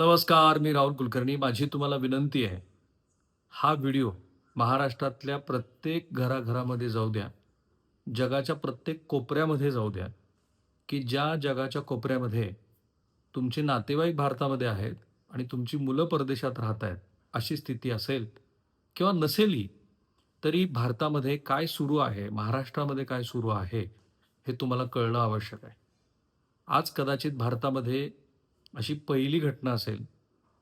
नमस्कार मी राहुल कुलकर्णी. माझी तुम्हाला विनंती आहे हा व्हिडिओ महाराष्ट्रातल्या प्रत्येक घराघरामध्ये जाऊ द्या जगाच्या प्रत्येक कोपऱ्यामध्ये जाऊ द्या की ज्या जगाच्या कोपऱ्यामध्ये तुमचे नातेवाईक भारतामध्ये आहेत आणि तुमची मुलं परदेशात राहत आहेत अशी स्थिती असेल किंवा नसेलही तरी भारतामध्ये काय सुरू आहे महाराष्ट्रामध्ये काय सुरू आहे हे तुम्हाला कळणं आवश्यक आहे. आज कदाचित भारतामध्ये अशी पहिली घटना असेल.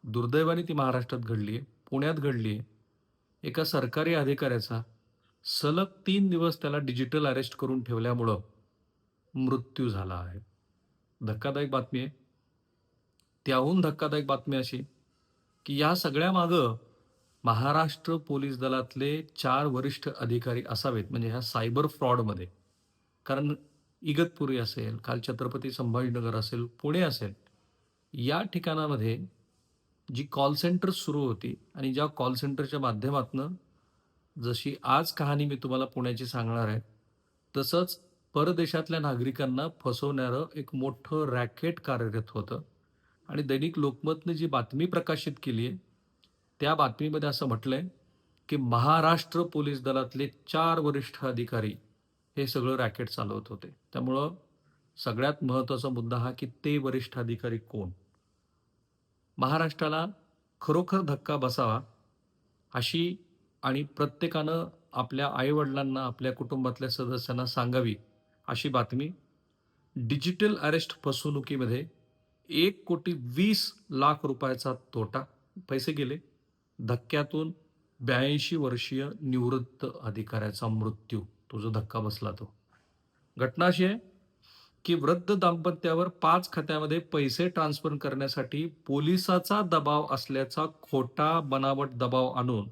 दुर्दैवाने ती महाराष्ट्रात घडली आहे पुण्यात घडली आहे. एका सरकारी अधिकाऱ्याचा सलग तीन दिवस त्याला डिजिटल अरेस्ट करून ठेवल्यामुळं मृत्यू झाला आहे. धक्कादायक बातमी आहे. त्याहून धक्कादायक बातमी अशी की या सगळ्या मागं महाराष्ट्र पोलीस दलातले चार वरिष्ठ अधिकारी असावेत म्हणजे ह्या सायबर फ्रॉडमध्ये. कारण इगतपुरी असेल काल छत्रपती संभाजीनगर असेल पुणे असेल या ठिकाणामध्ये जी कॉल सेंटर सुरू होती आणि ज्या कॉल सेंटरच्या माध्यमातनं जशी आज कहाणी मी तुम्हाला पुण्याची सांगणार आहे तसंच परदेशातल्या नागरिकांना फसवणारं एक मोठं रॅकेट कार्यरत होतं. आणि दैनिक लोकमतने जी बातमी प्रकाशित केली आहे त्या बातमीमध्ये असं म्हटलं आहे की महाराष्ट्र पोलीस दलातले चार वरिष्ठ अधिकारी हे सगळं रॅकेट चालवत होते. त्यामुळं सगळ्यात महत्त्वाचा मुद्दा हा की ते वरिष्ठ अधिकारी कोण? महाराष्ट्राला खरोखर धक्का बसावा अशी आणि प्रत्येकानं आपल्या आईवडिलांना आपल्या कुटुंबातल्या सदस्यांना सांगावी अशी बातमी डिजिटल अरेस्ट फसवणुकीमध्ये एक कोटी वीस लाख रुपयाचा तोटा. पैसे गेले. धक्क्यातून ब्याऐंशी वर्षीय निवृत्त अधिकाऱ्याचा मृत्यू. तो जो धक्का बसला तो. घटना अशी आहे की वृद्ध दाम्पत्यावर पाच खात्यामध्ये पैसे ट्रान्सफर करण्यासाठी पोलिसाचा दबाव असल्याचा खोटा बनावट दबाव आणून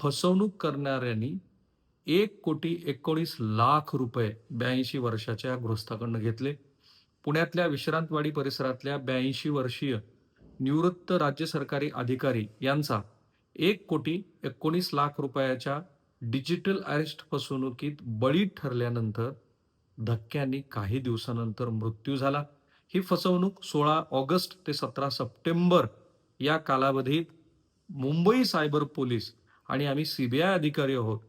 फसवणूक करणाऱ्यांनी एक कोटी एकोणीस लाख रुपये ब्याऐंशी वर्षाच्या गृहस्थाकडनं घेतले. पुण्यातल्या विश्रांतवाडी परिसरातल्या ब्याऐंशी वर्षीय निवृत्त राज्य सरकारी अधिकारी यांचा एक कोटी एकोणीस लाख रुपयाच्या डिजिटल अरेस्ट फसवणुकीत बळी ठरल्यानंतर धक्क्यांनी काही दिवसानंतर मृत्यू झाला. ही फसवणूक सोळा ऑगस्ट ते सतरा सप्टेंबर या कालावधीत मुंबई सायबर पोलीस आणि आम्ही सीबीआय अधिकारी आहोत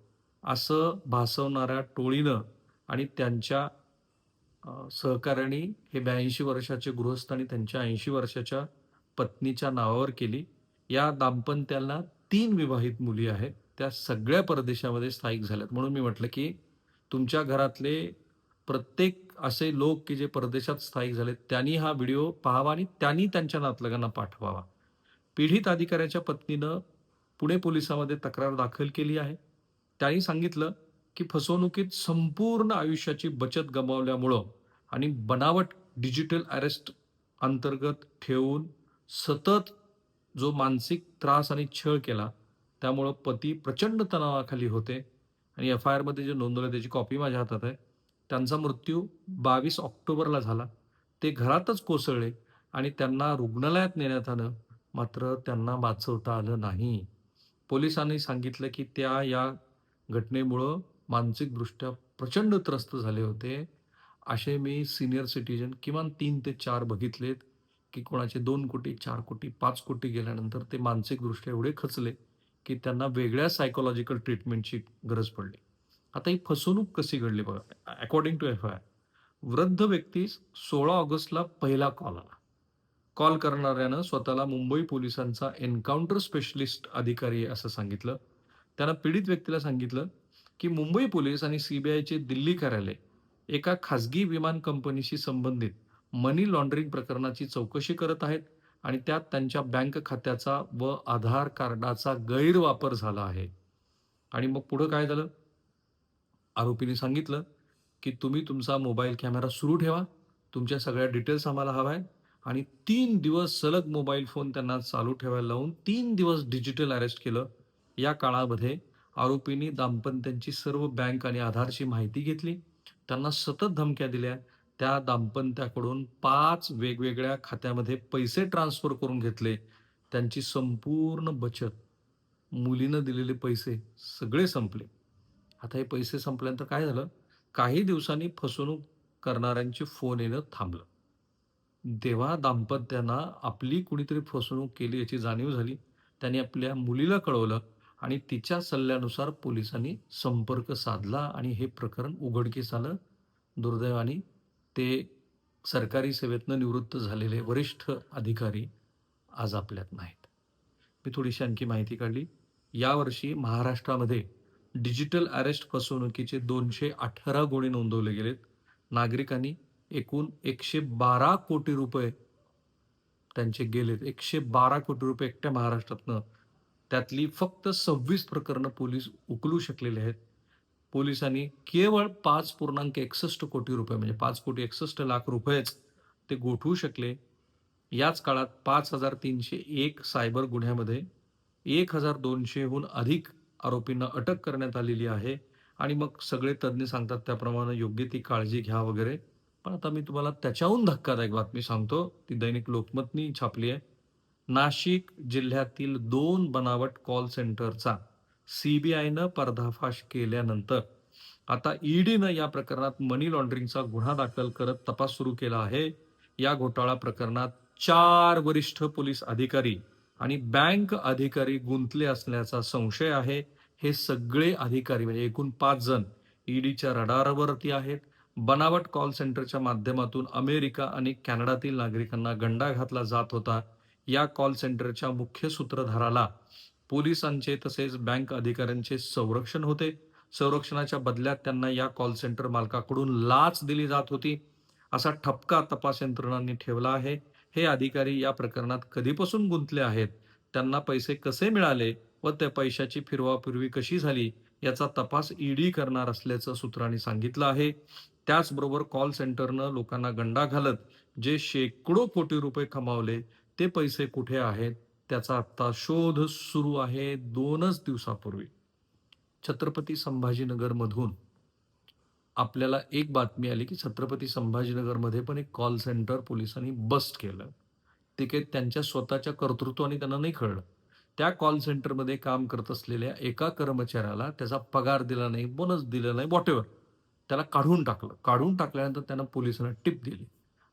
असं भासवणाऱ्या टोळीनं आणि त्यांच्या सहकाऱ्यांनी हे ब्याऐंशी वर्षाचे गृहस्थ आणि त्यांच्या ऐंशी वर्षाच्या पत्नीच्या नावावर केली. या दाम्पत्याला तीन विवाहित मुली आहेत. त्या सगळ्या परदेशामध्ये स्थायिक झाल्यात. म्हणून मी म्हटलं की तुमच्या घरातले प्रत्येक असे लोक की जे परदेशात स्थायिक झाले त्यांनी हा व्हिडिओ पाहावा आणि त्यांनी त्यांच्या नातलगांना पाठवावा. पीडित अधिकाऱ्याच्या पत्नीनं पुणे पोलिसामध्ये तक्रार दाखल केली आहे. त्यांनी सांगितलं की फसवणुकीत संपूर्ण आयुष्याची बचत गमावल्यामुळं आणि बनावट डिजिटल अरेस्ट अंतर्गत ठेवून सतत जो मानसिक त्रास आणि छळ केला त्यामुळं पती प्रचंड तणावाखाली होते. आणि एफ आय आरमध्ये जे नोंदवलं त्याची कॉपी माझ्या हातात आहे. त्यांचा मृत्यू बावीस ऑक्टोबरला झाला. ते घरातच कोसळले आणि त्यांना रुग्णालयात नेण्यात आलं. मात्र त्यांना वाचवता आलं नाही. पोलिसांनी सांगितलं की त्या या घटनेमुळं मानसिकदृष्ट्या प्रचंड त्रस्त झाले होते. असे मी सिनियर सिटीजन किमान तीन ते चार बघितलेत की कोणाचे दोन कोटी चार कोटी पाच कोटी गेल्यानंतर ते मानसिकदृष्ट्या एवढे खचले की त्यांना वेगळ्या सायकोलॉजिकल ट्रीटमेंटची गरज पडली. आता ही फसवणूक कशी घडली बघा. अकॉर्डिंग टू एफ आय वृद्ध व्यक्तीस सोळा ऑगस्टला पहिला कॉल आला. कॉल करणाऱ्यानं स्वतःला मुंबई पोलिसांचा एन्काउंटर स्पेशलिस्ट अधिकारी आहे असं सांगितलं. त्यानं पीडित व्यक्तीला सांगितलं की मुंबई पोलीस आणि सीबीआयचे दिल्ली कार्यालय एका खासगी विमान कंपनीशी संबंधित मनी लॉन्ड्रिंग प्रकरणाची चौकशी करत आहेत आणि त्यात त्यांच्या बँक खात्याचा व आधार कार्डाचा गैरवापर झाला आहे. आणि मग पुढं काय झालं? आरोपीने सांगितलं की तुम्ही तुमचा मोबाईल कॅमेरा सुरू ठेवा. तुमच्या सगळ्या डिटेल्स आम्हाला हव्या. आहे आणि तीन दिवस सलग मोबाईल फोन त्यांना चालू ठेवायला लावून तीन दिवस डिजिटल अरेस्ट केलं. या काळामध्ये आरोपींनी दाम्पत्यांची सर्व बँक आणि आधारची माहिती घेतली. त्यांना सतत धमक्या दिल्या. त्या दाम्पत्याकडून पाच वेगवेगळ्या खात्यामध्ये पैसे ट्रान्सफर करून घेतले. त्यांची संपूर्ण बचत. मुलीनं दिलेले पैसे सगळे संपले. आता हे पैसे संपल्यानंतर काय झालं काही दिवसांनी फसवणूक करणाऱ्यांचे फोन येणं थांबलं तेव्हा दाम्पत्यांना आपली कुणीतरी फसवणूक केली याची जाणीव झाली. त्यांनी आपल्या मुलीला कळवलं आणि तिच्या सल्ल्यानुसार पोलिसांनी संपर्क साधला आणि हे प्रकरण उघडकीस आलं. दुर्दैवाने ते सरकारी सेवेतनं निवृत्त झालेले वरिष्ठ अधिकारी आज आपल्यात नाहीत. मी थोडीशी आणखी माहिती काढली. यावर्षी महाराष्ट्रामध्ये डिजिटल अरेस्ट फसवणुकीचे 218 गुन्हे नोंदवले गेलेत. नागरिकांनी एकूण 112 कोटी रुपये त्यांचे गेलेत. 112 कोटी रुपये एकट्या महाराष्ट्रातनं. त्यातली फक्त 26 प्रकरणं पोलीस उकलू शकलेले आहेत. पोलिसांनी केवळ 5.61 कोटी रुपये म्हणजे पाच कोटी 61 लाख रुपयेच ते गोठवू शकले. याच काळात 5,301 सायबर गुन्ह्यामध्ये एक हजार दोनशेहून अधिक आरोपींना अटक करण्यात आलेली आहे आणि मग सगळे तज्ज्ञ सांगतात त्याप्रमाणे योग्य ती काळजी घ्या वगैरे. पण आता मी तुम्हाला त्याच्याहून धक्कादायक बातमी सांगतो. ती दैनिक लोकमतनी छापली आहे. नाशिक जिल्ह्यातील दोन बनावट कॉल सेंटरचा सीबीआयनं पर्दाफाश केल्यानंतर आता ईडीनं या प्रकरणात मनी लॉन्ड्रिंगचा गुन्हा दाखल करत तपास सुरू केला आहे. या घोटाळा प्रकरणात चार वरिष्ठ पोलीस अधिकारी आणि बँक अधिकारी गुंतले असल्याचा संशय आहे. हे सगळे अधिकारी म्हणजे एकूण पाच जण ईडीच्या रडारवरती आहेत. बनावट कॉल सेंटरच्या माध्यमातून अमेरिका आणि कॅनडातील नागरिकांना गंडा घातला जात होता. या कॉल सेंटरच्या मुख्य सूत्रधाराला पोलिसांचे तसेच बँक अधिकाऱ्यांचे संरक्षण होते. संरक्षणाच्या बदल्यात त्यांना या कॉल सेंटर मालकाकडून लाच दिली जात होती. असा ठपका तपास यंत्रणांनी ठेवला आहे. हे अधिकारी या प्रकरणात कधीपासून गुंतले आहेत, त्यांना पैसे कसे मिळाले व त्या पैशाची फिरवाफिरवी कशी झाली याचा तपास ईडी करणार असल्याचं सूत्रांनी सांगितलं आहे. त्याचबरोबर कॉल सेंटरनं लोकांना गंडा घालत जे शेकडो कोटी रुपये कमावले ते पैसे कुठे आहेत त्याचा आता शोध सुरू आहे. दोनच दिवसापूर्वी छत्रपती संभाजीनगरमधून आपल्याला एक बातमी आली की छत्रपती संभाजीनगरमध्ये पण एक कॉल सेंटर पोलिसांनी बस्ट केलं. ते काही त्यांच्या स्वतःच्या कर्तृत्वाने त्यांना नाही कळलं. त्या कॉल सेंटरमध्ये काम करत असलेल्या एका कर्मचाऱ्याला त्याचा पगार दिला नाही, बोनस दिला नाही, वॉटेवर त्याला काढून टाकलं. काढून टाकल्यानंतर त्यांना पोलिसांना टिप दिली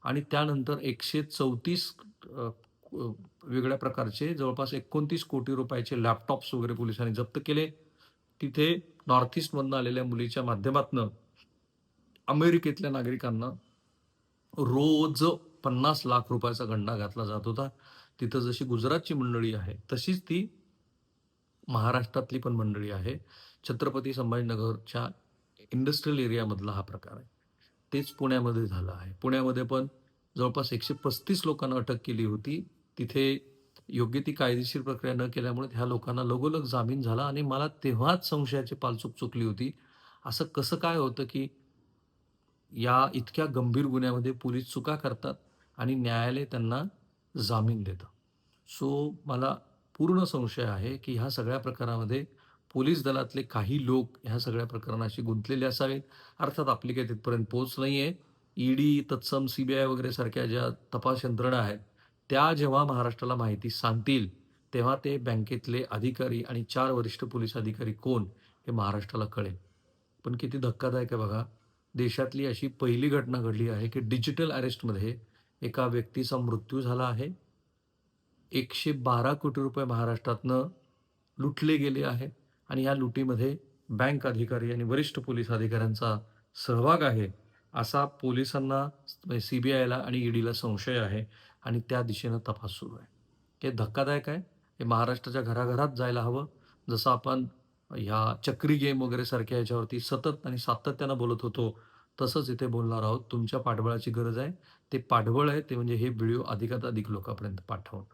आणि त्यानंतर एकशे चौतीस वेगळ्या प्रकारचे जवळपास 29 कोटी रुपयाचे लॅपटॉप्स वगैरे पोलिसांनी जप्त केले. तिथे नॉर्थ ईस्टमधनं आलेल्या मुलीच्या माध्यमातनं अमेरिकेतल्या नागरिकांना रोज 50 लाख रुपयाचा गंडा घातला जात होता. तिथं जशी गुजरातची मंडळी आहे, तशीच ती महाराष्ट्रातली पण मंडळी आहे. छत्रपती संभाजीनगरच्या इंडस्ट्रियल एरियामधला हा प्रकार आहे. तेच पुण्यामध्ये झालं आहे. पुण्यामध्ये पण जवळपास 135 लोकांना अटक केली होती. तिथे योग्य ती कायदेशीर प्रक्रिया न केल्यामुळे ह्या लोकांना लगोलग जामीन झाला आणि मला तेव्हाच संशयाची पालचूक चुकली होती. असं कसं काय होतं की या इतक्या गंभीर गुन्ह्यामध्ये पोलीस चुका करतात आणि न्यायालय त्यांना जामीन देतं. सो मला पूर्ण संशय आहे की ह्या सगळ्या प्रकारामध्ये पोलीस दलातले काही लोक ह्या सगळ्या प्रकरणाशी गुंतलेले असावेत. अर्थात आपली काही तिथपर्यंत पोहोच ई ईडी, तत्सम, सी बी वगैरे सारख्या ज्या तपास यंत्रणा आहेत, त्या जेव्हा महाराष्ट्राला माहिती सांगतील, तेव्हा ते बँकेतले अधिकारी आणि चार वरिष्ठ पोलीस अधिकारी कोण हे महाराष्ट्राला कळेल. पण किती धक्कादायक आहे बघा. देशातली अशी पहिली घटना घडली आहे की डिजिटल अरेस्टमध्ये एका व्यक्तीचा मृत्यू झाला आहे. 112 कोटी रुपये महाराष्ट्रातनं लुटले गेले आहे आणि या लुटीमध्ये बँक अधिकारी आणि वरिष्ठ पोलीस अधिकाऱ्यांचा सहभाग आहे, असा पोलिसांना, म्हणजे सी बी आयला आणि ईडीला संशय आहे आणि त्या दिशेनं तपास सुरू आहे. हे धक्कादायक आहे. हे महाराष्ट्राच्या घराघरात जायला हवं. जसं आपण ह्या चक्री गेम वगैरे सारख्या याच्यावरती सतत आणि सातत्यानं बोलत होतो, तसंच इथे बोलणार आहोत. तुमच्या पाठबळाची गरज आहे. ते पाठबळ आहे ते म्हणजे हे व्हिडिओ अधिकात अधिक लोकांपर्यंत पाठवून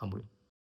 थांबूया.